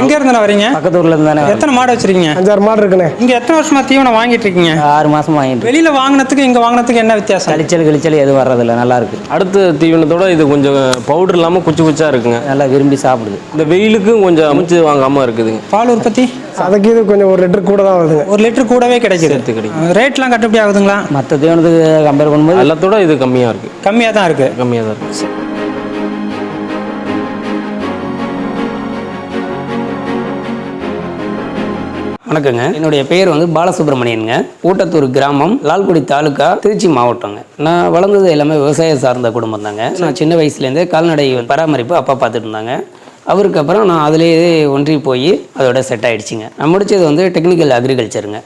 எங்க இருந்து வரீங்க? பக்கத்து ஊர்ல இருந்து தானே. எத்தனை மாடு வச்சிருக்கீங்க? அஞ்சாறு மாடு இருக்குண்ணே. இங்க எத்தனை வருஷமா தீவனம் வாங்கிட்டு இருக்கீங்க? ஆறு மாசம் வாங்கிட்டு. வெளியில வாங்கினதுக்கு இங்க வாங்கினதுக்கு என்ன வித்தியாசம்? கழிச்சல் கழிச்சல் எதுவும் வர்றதில்ல. நல்லா இருக்கு. அடுத்த தீவனத்தோட இது கொஞ்சம் பவுடர் இல்லாமல் குச்சி குச்சா இருக்குங்க. நல்லா விரும்பி சாப்பிடுது. இந்த வெயிலுக்கும் கொஞ்சம் அமைச்சு வாங்காமல் இருக்குதுங்க பால் உற்பத்தி? அதுக்கு இது கொஞ்சம் ஒரு லிட்டர் கூட தான் வருதுங்க. ஒரு லிட்டர் கூடவே கிடைக்குது. கிடைக்கும் ரேட்லாம் கட்டுப்படி ஆகுதுங்களா? மற்ற தீவனத்துக்கு கம்பேர் பண்ணும்போது எல்லாத்தோட இது கம்மியாக இருக்குது கம்மியா தான் இருக்கு. கம்மியாக தான் இருக்குது வணக்கங்க. என்னுடைய பேர் வந்து பாலசுப்ரமணியனுங்க. ஊட்டத்தூர் கிராமம் லால்குடி தாலுக்கா திருச்சி மாவட்டங்க. நான் வளர்ந்தது எல்லாமே விவசாயம் சார்ந்த குடும்பம் தாங்க. நான் சின்ன வயசுலேருந்தே கால்நடை பராமரிப்பு அப்பா பார்த்துட்டு இருந்தாங்க அவருக்கு அப்புறம் நான் அதிலேயே ஒன்றி போய் அதோட செட் ஆயிடுச்சுங்க. நான் முடிச்சது வந்து டெக்னிக்கல் அக்ரிகல்ச்சருங்க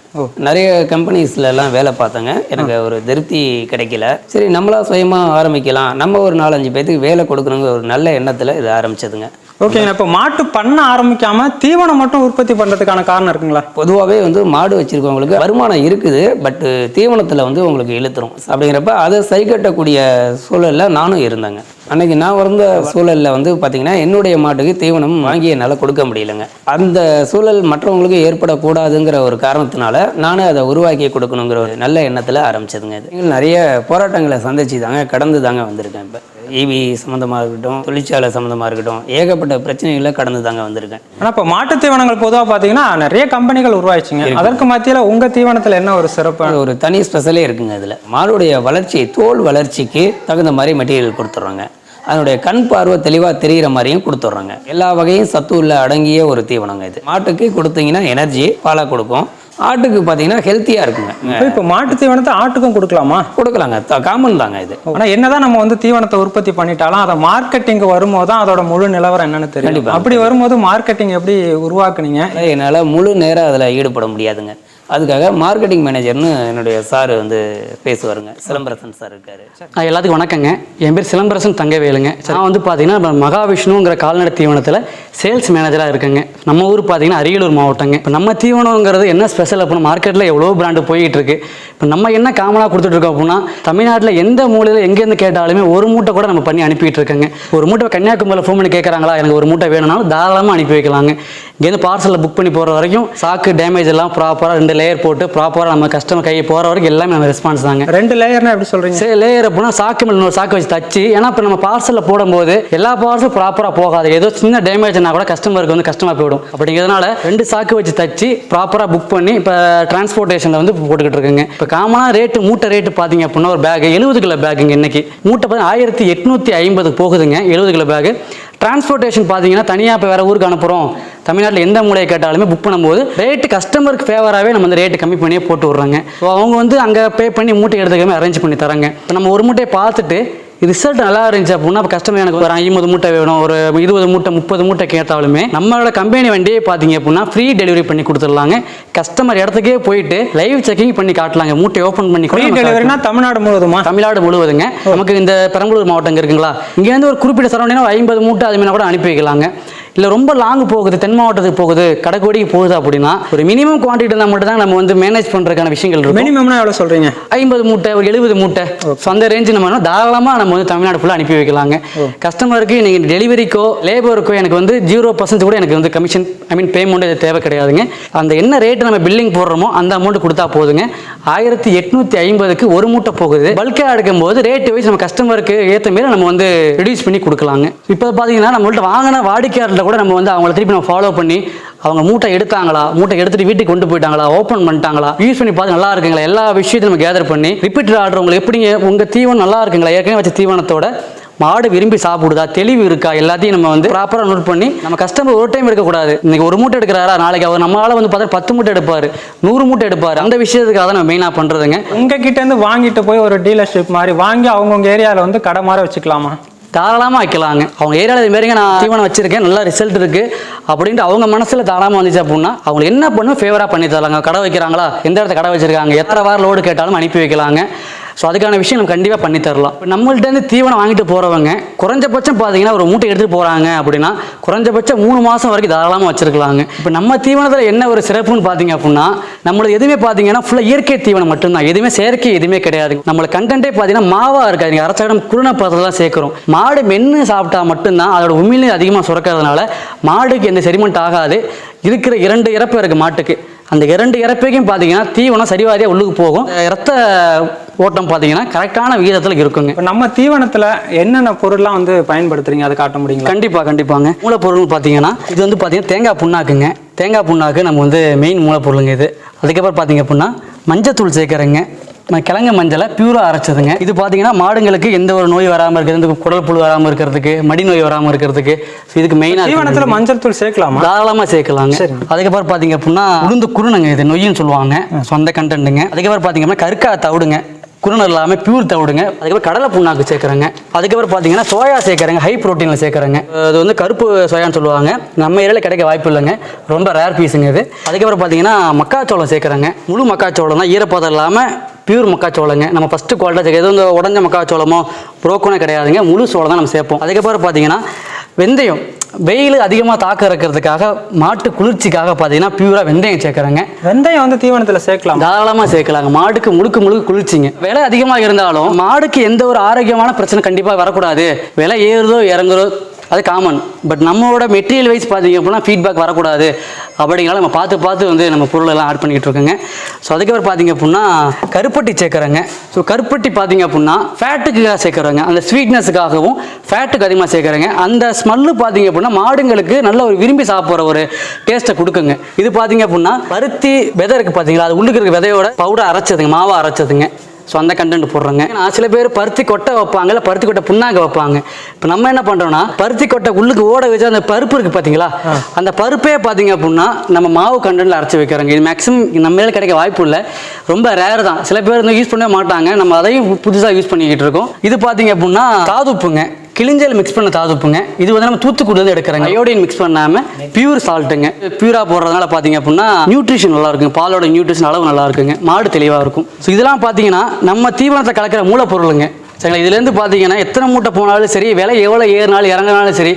நிறைய கம்பெனிஸ்ல எல்லாம் வேலை பார்த்தேங்க. எனக்கு ஒரு திருப்தி கிடைக்கல. சரி நம்மளா சுயமா ஆரம்பிக்கலாம். நம்ம ஒரு நாலஞ்சு பேத்துக்கு வேலை கொடுக்கணுங்கிற ஒரு நல்ல எண்ணத்தில் இது ஆரம்பிச்சதுங்க. ஓகேங்க இப்போ மாட்டு பண்ண ஆரம்பிக்காம தீவனம் மட்டும் உற்பத்தி பண்ணுறதுக்கான காரணம் இருக்குங்களா? பொதுவாகவே வந்து மாடு வச்சிருக்கவங்களுக்கு வருமானம் இருக்குது பட் தீவனத்தில் வந்து உங்களுக்கு இழுத்துரும். அப்படிங்கிறப்ப அதை சரி கட்டக்கூடிய சூழலில் நானும் இருந்தேங்க. அன்னைக்கு நான் வளர்ந்த சூழலில் வந்து பார்த்தீங்கன்னா என்னுடைய மாட்டுக்கு தீவனம் வாங்கி என்னால் கொடுக்க முடியலங்க. அந்த சூழல் மற்றவங்களுக்கு ஏற்படக்கூடாதுங்கிற ஒரு காரணத்தினால நானும் அதை உருவாக்கி கொடுக்கணுங்கிற ஒரு நல்ல எண்ணத்தில் ஆரம்பிச்சதுங்க இது. நிறைய போராட்டங்களை சந்திச்சு தாங்க கடந்து தாங்க வந்திருக்கேன் இப்போ. ஈவி சம்மந்தமாக இருக்கட்டும் தொழிற்சாலை சம்மந்தமாக இருக்கட்டும் ஏகப்பட்ட பிரச்சனைகளை கடந்து தாங்க வந்திருக்கேன். ஆனா இப்போ மாட்டு தீவனங்கள் பொதுவா பாத்தீங்கன்னா நிறைய கம்பெனிகள் உருவாயிடுச்சுங்க. அதற்கு மத்தியில உங்க தீவனத்துல என்ன ஒரு சிறப்பு? அது ஒரு தனி ஸ்பெஷலே இருக்குங்க இதில். மாடுடைய வளர்ச்சி தோல் வளர்ச்சிக்கு தகுந்த மாதிரி மெட்டீரியல் கொடுத்துட்றாங்க. அதனுடைய கண் பார்வை தெளிவாக தெரிகிற மாதிரியும் கொடுத்துட்றாங்க. எல்லா வகையும் சத்து உள்ள அடங்கிய ஒரு தீவனங்க இது. மாட்டுக்கு கொடுத்தீங்கன்னா எனர்ஜி பாலாக கொடுக்கும். ஆட்டுக்கு பார்த்தீங்கன்னா ஹெல்த்தியாக இருக்குங்க. இப்போ மாட்டு தீவனத்தை ஆட்டுக்கும் கொடுக்கலாமா? கொடுக்கலாங்க. காமன் தாங்க இது. ஆனா என்னதான் நம்ம வந்து தீவனத்தை உற்பத்தி பண்ணிட்டாலும் அதை மார்க்கெட்டிங் வரும்போது தான் அதோட முழு நிலவரம் என்னன்னு தெரியும். அப்படி வரும்போது மார்க்கெட்டிங் எப்படி உருவாக்குனீங்க? என்னால் முழு நேரம் அதில் ஈடுபட முடியாதுங்க. அதுக்காக மார்க்கெட்டிங் மேனேஜர்னு என்னுடைய சார் வந்து பேசுவாருங்க. சிலம்பரசன் சார் இருக்காரு. எல்லாத்துக்கும் வணக்கங்க. என் பேர் சிலம்பரசன் தங்கவேலுங்க. நான் வந்து பார்த்தீங்கன்னா நம்ம மகாவிஷ்ணுங்கிற கால்நடை தீவனத்தில் சேல்ஸ் மேனேஜராக இருக்கேங்க. நம்ம ஊர் பார்த்தீங்கன்னா அரியலூர் மாவட்டங்க. இப்போ நம்ம தீவனங்கிறது என்ன ஸ்பெஷல் அப்படின்னா மார்க்கெட்டில் எவ்வளோ பிராண்டு போயிட்டு இருக்கு இப்போ நம்ம என்ன காமனாக கொடுத்துட்ருக்கோம் அப்படின்னா தமிழ்நாட்டில் எந்த மூலையில் எங்கேருந்து கேட்டாலுமே ஒரு மூட்டை கூட நம்ம பண்ணி அனுப்பிட்டு இருக்கோங்க ஒரு மூட்டை கன்னியாகுமரியில் ஃபோன் பண்ணி கேட்குறாங்களா எனக்கு ஒரு மூட்டை வேணும்னாலும் தாராளமாக அனுப்பி வைக்கலாங்க. இங்கேருந்து பார்சலில் புக் பண்ணி போகிற வரைக்கும் சாக்கு டேமேஜ் எல்லாம் ப்ராப்பராக ரெண்டு லேயர் போட்டு ப்ராப்பராக நம்ம கஸ்டமர் கை போகிற வரைக்கும் எல்லாமே நம்ம ரெஸ்பான்ஸ் தாங்க. ரெண்டு லேயர்னா எப்படி சொல்றீங்க? சரி லேயர் அப்படின்னா சாக்கு மேல இன்னொரு சாக்கு வச்சு தச்சு. ஏன்னா இப்போ நம்ம பார்சலில் போடும்போது எல்லா பார்சலும் ப்ராப்பராக போகாது. ஏதோ சின்ன டேமேஜ்னா கூட கஸ்டமருக்கு வந்து கஷ்டமாக போயிடும். அப்படிங்கிறதுனால ரெண்டு சாக்கு வச்சு தச்சு ப்ராப்பராக புக் பண்ணி இப்போ டிரான்ஸ்போர்ட்டேஷனில் வந்து போட்டுக்கிட்டு இருக்குங்க. இப்போ காமனாக ரேட்டு மூட்டை ரேட்டு பார்த்தீங்க அப்படின்னா ஒரு பேக் எழுபது கிலோ பேக்குங்க இன்னைக்கு. மூட்டை பார்த்து ஆயிரத்தி எட்நூற்றி ஐம்பது போகுதுங்க எழுபது கிலோ பேக்கு டிரான்ஸ்போர்ட்டேஷன் பார்த்தீங்கன்னா தனியாக இப்போ வேறு ஊருக்கு அனுப்புகிறோம் தமிழ்நாட்டில் எந்த மூலையை கேட்டாலுமே புக் பண்ணும்போது ரேட்டு கஸ்டமருக்கு ஃபேவராகவே நம்ம அந்த ரேட்டு கம்மி பண்ணியே போட்டு விட்றாங்க. ஸோ அவங்க வந்து அங்கே பே பண்ணி மூட்டை எடுத்துக்காம அரேஞ்ச் பண்ணி தராங்க. இப்போ நம்ம ஒரு மூட்டையை பார்த்துட்டு ரிசல்ட் நல்லா இருந்துச்சு அப்படின்னா இப்போ கஸ்டமர் எனக்கு ஒரு ஐம்பது மூட்டை வேணும் ஒரு இருபது மூட்டை முப்பது மூட்டை கேட்டாலுமே நம்மளோட கம்பெனி வண்டியே பார்த்தீங்க அப்படின்னா ஃப்ரீ டெலிவரி பண்ணி கொடுத்துடலாங்க. கஸ்டமர் இடத்துக்கே போயிட்டு லைவ் செக்கிங் பண்ணி காட்டலாங்க. மூட்டை ஓப்பன் பண்ணி ஃப்ரீ டெலிவரினா தமிழ்நாடு முழுவதுமா? தமிழ்நாடு முழுவதுங்க. நமக்கு இந்த பெரம்பலூர் மாவட்டம் இங்க இருக்குங்களா இங்கேருந்து ஒரு குறிப்பிட்ட சரௌண்டிங் ஒரு ஐம்பது மூட்டை அது மாதிரி கூட அனுப்பி வைக்கலாங்க. இல்லை ரொம்ப லாங் போகுது தென் மாவட்டத்துக்கு போகுது கடைக்கோடிக்கு போகுது அப்படின்னா ஒரு மினிமம் குவான்டிட்டி இருந்தால் மட்டும் தான் நம்ம வந்து மேனேஜ் பண்ணுறதுக்கான விஷயங்கள் இருக்கும். மினிமம்னா எவ்வளவு சொல்றீங்க? ஐம்பது மூட்டை ஒரு எழுபது மூட்டை. ஸோ அந்த ரேஞ்சு நம்ம தாராளமாக நம்ம வந்து தமிழ்நாடு ஃபுல்லாக அனுப்பி வைக்கலாங்க. கஸ்டமருக்கு நீங்கள் டெலிவரிக்கோ லேபருக்கோ எனக்கு வந்து ஜீரோ பர்சன்ட் கூட எனக்கு வந்து கமிஷன் ஐ மீன் பேமெண்ட் இது தேவை கிடையாதுங்க. அந்த என்ன ரேட்டு நம்ம பில்லிங் போடுறோமோ அந்த அமௌண்ட் கொடுத்தா போதுங்க. ஆயிரத்தி எட்நூற்றி ஐம்பதுக்கு ஒரு மூட்டை போகுது. பல்காக எடுக்கும்போது ரேட்டு வைஸ் நம்ம கஸ்டமருக்கு ஏற்ற மாரி நம்ம வந்து ரெடியூஸ் பண்ணி கொடுக்கலாங்க. இப்போ பார்த்தீங்கன்னா நம்மள்ட்ட வாங்கின வாடிக்கையாளர்கிட்ட கூட நம்ம வந்து அவங்கள திருப்பி நம்ம ஃபாலோ பண்ணி அவங்க மூட்டை எடுத்தாங்களா மூட்டை எடுத்துட்டு வீட்டுக்கு கொண்டு போயிட்டாங்களா ஓப்பன் பண்ணிட்டாங்களா யூஸ் பண்ணி பார்த்து நல்லா இருக்குங்களா எல்லா விஷயத்தையும் நம்ம கேதர் பண்ணி ரிப்பீட்டட் ஆர்டர் உங்களுக்கு எப்படிங்க உங்கள் தீவனம் நல்லா இருக்குங்களா ஏற்கனவே வச்ச தீவனத்தோட மாடு விரும்பி சாப்பிடுதா தெளிவு இருக்கா எல்லாத்தையும் நம்ம வந்து ப்ராப்பராக நோட் பண்ணி நம்ம கஸ்டமர் ஒரு டைம் எடுக்கக்கூடாது இன்னைக்கு ஒரு மூட்டை எடுக்கிறாரா நாளைக்கு அவர் நம்மளால வந்து பார்த்தா பத்து மூட்டை எடுப்பார் நூறு மூட்டை எடுப்பார் அந்த விஷயத்துக்காக தான் நம்ம மெயினாக பண்ணுறதுங்க உங்ககிட்ட இருந்து வாங்கிட்டு போய் ஒரு டீலர்ஷிப் மாதிரி வாங்கி அவங்கவுங்க ஏரியாவில் வந்து கடை மாதிரி வச்சுக்கலாமா? தாராளமாக வைக்கலாங்க. அவங்க ஏரியாவில் இதுமாரிங்க நான் தீவனம் வச்சுருக்கேன். நல்ல ரிசல்ட் இருக்குது அப்படின்ட்டு அவங்க மனசில் தாராளமாக வந்துச்சு அப்படின்னா அவங்க என்ன பண்ணும் ஃபேவராக பண்ணி தரலாங்க. கடை வைக்கிறாங்களா? எந்த இடத்துல கடை வச்சுருக்காங்க? எத்தனை வாரம் லோடு கேட்டாலும் அனுப்பி வைக்கலாங்க. ஸோ அதுக்கான விஷயம் நம்ம கண்டிப்பாக பண்ணி தரலாம். இப்போ நம்மள்ட்ட இருந்து தீவனம் வாங்கிட்டு போகிறவங்க குறைஞ்சபட்சம் பார்த்தீங்கன்னா ஒரு மூட்டை எடுத்துகிட்டு போகிறாங்க அப்படின்னா குறைஞ்சபட்சம் மூணு மாதம் வரைக்கும் தாராளமாக வச்சிருக்கலாங்க. இப்போ நம்ம தீவனத்தில் என்ன ஒரு சிறப்புன்னு பார்த்தீங்க அப்படின்னா நம்மளது எதுவுமே பார்த்தீங்கன்னா ஃபுல்லாக இயற்கை தீவனம் மட்டும்தான். எதுவுமே செயற்கை எதுவுமே கிடையாது. நம்மளை கண்டென்ட்டே பார்த்தீங்கன்னா மாவாக இருக்காது. நீங்கள் அரசாங்கம் குருணை பதத்தில் தான் சேர்க்குறோம். மாடு மென்று சாப்பிட்டா மட்டும்தான் அதோட உமிழ்நீர் அதிகமாக சுரக்கிறதுனால மாடுக்கு எந்த செரிமெண்ட் ஆகாது. இருக்கிற இரண்டு இறப்பு இருக்குது மாட்டுக்கு. அந்த இரண்டு இறப்பைக்கும் பார்த்தீங்கன்னா தீவனம் சரிவாதியாக உள்ளுக்கு போகும். ரத்த ஓட்டம் பார்த்தீங்கன்னா கரெக்டான விகிதத்தில் இருக்குங்க. இப்போ நம்ம தீவனத்துல என்னென்ன பொருள்லாம் வந்து பயன்படுத்துறீங்க? அதை காட்ட முடியுங்களா? கண்டிப்பாக கண்டிப்பாங்க. மூலப்பொருள் பார்த்தீங்கன்னா இது வந்து பார்த்தீங்கன்னா தேங்காய் புண்ணாக்குங்க. தேங்காய் புண்ணாக்கு நம்ம வந்து மெயின் மூலப்பொருளுங்க இது. அதுக்கப்புறம் பார்த்தீங்க அப்படின்னா மஞ்சத்தூள் சேர்க்குறேங்க. ம- கிழங்கு மஞ்சளை பியூராக அரைச்சதுங்க. இது பார்த்தீங்கன்னா மாடுங்களுக்கு எந்த ஒரு நோய் வராமல் இருக்கிறது இந்த குடல் புழு வராமல் இருக்கிறதுக்கு மடி நோய் வராமல் இருக்கிறதுக்கு இதுக்கு மெயினாக தீவனத்துல மஞ்சள் தூள் சேர்க்கலாமா? தாராளமாக சேர்க்கலாங்க. அதுக்கப்புறம் பார்த்தீங்க அப்படின்னா உளுந்து குருணுங்க இது நொய்யின்னு சொல்லுவாங்க. சொந்த கண்டென்ட்டுங்க அதுக்கப்புறம் பார்த்தீங்க அப்படின்னா கருக்கா தவிடுங்க. குருணை இல்லாமல் பியூர் தவிடுங்க. அதுக்கப்புறம் கடலை புண்ணாக்கு சேர்க்குறேங்க. அதுக்கப்புறம் பார்த்தீங்கன்னா சோயா சேர்க்குறேங்க ஹை ப்ரோட்டீனில் சேர்க்குறேங்க. அது வந்து கருப்பு சோயான்னு சொல்லுவாங்க. நம்ம ஏரியாவில் கிடைக்க வாய்ப்பு இல்லைங்க. ரொம்ப ரேர் பீஸுங்க இது. அதுக்கப்புறம் பார்த்தீங்கன்னா மக்காச்சோளம் சேர்க்குறேங்க. முழு மக்காச்சோளம் தான் ஈரப்பதம் இல்லாமல் பியூர் மக்காச்சோளங்க. நம்ம ஃபஸ்ட்டு குவாலிட்டி எதுவும் இந்த உடஞ்ச மக்காச்சோளமோ புரோக்கனோ கிடையாதுங்க. முழு சோளம் தான் நம்ம சேர்ப்போம். அதுக்கப்புறம் பார்த்தீங்கன்னா வெந்தயம். வெயில் அதிகமாக தாக்க இருக்கிறதுக்காக மாட்டு குளிர்ச்சிக்காக பார்த்தீங்கன்னா பியூராக வெந்தயம் சேர்க்குறேங்க. வெந்தயம் வந்து தீவனத்துல சேர்க்கலாம். தாராளமாக சேர்க்கலாங்க. மாடுக்கு முழுக்க முழுக்க குளிர்ச்சிங்க. விலை அதிகமாக இருந்தாலும் மாடுக்கு எந்த ஒரு ஆரோக்கியமான பிரச்சனை கண்டிப்பாக வரக்கூடாது. விலை ஏறுதோ இறங்குறோ அது காமன் பட் நம்மளோட மெட்டீரியல் வைஸ் பார்த்தீங்க அப்படின்னா ஃபீட்பேக் வரக்கூடாது. அப்படிங்கிறனால நம்ம பார்த்து பார்த்து வந்து நம்ம பொருளெல்லாம் ஆட் பண்ணிக்கிட்டு இருக்கோங்க. ஸோ அதுக்கப்புறம் பார்த்தீங்க அப்படின்னா கருப்பட்டி சேர்க்குறேங்க. ஸோ கருப்பட்டி பார்த்தீங்க அப்படின்னா ஃபேட்டுக்காக சேர்க்குறோங்க. அந்த ஸ்வீட்னஸுக்காகவும் ஃபேட்டுக்கு அதிகமாக சேர்க்குறேங்க. அந்த ஸ்மெல்லு பார்த்தீங்க அப்படின்னா மாடுங்களுக்கு நல்ல ஒரு விரும்பி சாப்பிட்ற ஒரு டேஸ்ட்டை கொடுக்குங்க. இது பார்த்தீங்க அப்படின்னா பருத்தி விதை இருக்குது பார்த்தீங்களா? அது உள்ளுக்கு இருக்க விதையோட பவுடர் அரைச்சதுங்க மாவை அரைச்சதுங்க. ஸோ அந்த கண்டென்ட் போடுறோங்க. நான் சில பேர் பருத்தி கொட்டை வைப்பாங்க இல்லை பருத்தி கொட்டை புண்ணாங்க வைப்பாங்க. இப்போ நம்ம என்ன பண்ணுறோம்னா பருத்தி கொட்டை உள்ளுக்கு ஓட வச்சு அந்த பருப்பு இருக்குது பார்த்தீங்களா அந்த பருப்பே பார்த்தீங்க அப்படின்னா நம்ம மாவு கண்டென்ட்ல அரைச்சி வைக்கிறோங்க. இது மேக்ஸிமம் நம்ம மேலே கிடைக்க வாய்ப்பு இல்லை. ரொம்ப ரேர் தான். சில பேர் வந்து யூஸ் பண்ணவே மாட்டாங்க. நம்ம அதையும் புதுசாக யூஸ் பண்ணிக்கிட்டு இருக்கோம். இது பார்த்தீங்க அப்படின்னா தாதுப்புங்க கிளிஞ்சல் மிக்ஸ் பண்ண தாதுப்புங்க இது வந்து நம்ம தூத்துக்குடி வந்து எடுக்கிறாங்க. அயோடின் மிக்ஸ் பண்ணாமல் பியூர் சால்ட்டுங்க பியூராக போடுறதுனால பார்த்தீங்க அப்படின்னா நியூட்ரிஷன் நல்லா இருக்குங்க. பாலோட நியூட்ரிஷன் அளவு நல்லா இருக்குங்க. மாடு தெளிவாக இருக்கும். ஸோ இதெல்லாம் பார்த்தீங்கன்னா நம்ம தீவனத்தை கலக்கிற மூலப்பொருளுங்க. சரிங்களா? இதுலேருந்து பார்த்தீங்கன்னா எத்தனை மூட்டை போனாலும் சரி விலை எவ்வளோ ஏறினாலும் இறங்கினாலும் சரி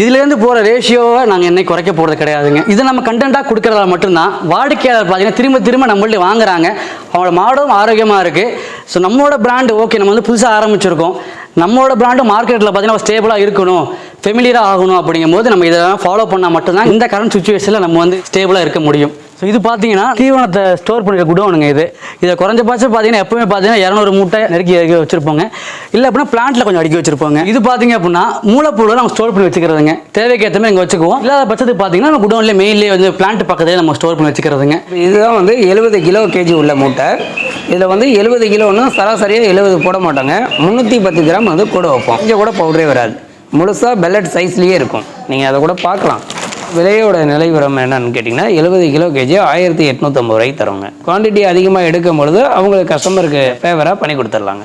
இதுலேருந்து போகிற ரேஷியோவை நாங்கள் என்னை குறைக்க போகிறது கிடையாதுங்க. இதை நம்ம கண்டென்ட்டாக கொடுக்குறதால மட்டும்தான் வாடிக்கையாளர் பார்த்தீங்கன்னா திரும்ப திரும்ப நம்மள்ட்ட வாங்குறாங்க. அவங்களோட மாடும் ஆரோக்கியமாக இருக்குது ஸோ நம்மளோட பிராண்டு ஓகே நம்ம வந்து புதுசாக ஆரம்பிச்சிருக்கோம். நம்மளோட பிராண்டு மார்க்கெட்டில் பார்த்தீங்கன்னா ஸ்டேபிளாக இருக்கணும் ஃபெமிலியராக ஆகணும் அப்படிங்கும்போது நம்ம இதெல்லாம் ஃபாலோ பண்ணால் மட்டும்தான் இந்த கரண்ட் சுச்சுவேஷனில் நம்ம வந்து ஸ்டேபிளாக இருக்க முடியும். ஸோ இது பார்த்தீங்கன்னா தீவனத்தை ஸ்டோர் பண்ணிருக்க குடோனுங்க இது. இதை குறைஞ்சபட்சம் பார்த்தீங்கன்னா எப்பவுமே பார்த்தீங்கன்னா இரநூறு மூட்டை நெருக்கி இறக்கி வச்சிருப்போங்க. இல்லை அப்படின்னா பிளான்ட்ல கொஞ்சம் அடுக்கி வச்சிருப்போங்க. இது பார்த்தீங்க அப்படின்னா மூலப்பொருளை நம்ம ஸ்டோர் பண்ணி வச்சுக்கிறதுங்க. தேவைக்கு ஏற்ற மாதிரி இங்கே வச்சுக்குவோம். இல்லாத பட்சத்துக்கு பார்த்தீங்கன்னா நம்ம குடோன்லேயே மெயின்லேயே வந்து பிளான்ட் பக்கத்துலேயே நம்ம ஸ்டோர் பண்ணி வச்சுக்கிறதுங்க. இதுதான் வந்து எழுபது கிலோ கேஜி உள்ள மூட்டை. இதில் வந்து எழுபது கிலோன்னு சராசரியாக எழுபது போட மாட்டாங்க. முந்நூற்றி பத்து கிராம் வந்து கூட வைப்போம். இங்கே கூட பவுடரே வராது. முழுசாக பெல்லட் சைஸ்லேயே இருக்கும். நீங்கள் அதை கூட பார்க்கலாம். விலையோட நிலைவரம் என்னன்னு கேட்டிங்கன்னா எழுபது கிலோ கேஜி ஆயிரத்தி எட்நூற்றம்பது ரூபாய்க்கு தருவாங்க குவான்டிட்டி அதிகமாக எடுக்கும் பொழுது அவங்களுக்கு கஸ்டமருக்கு ஃபேவராக பண்ணி கொடுத்துர்லாங்க.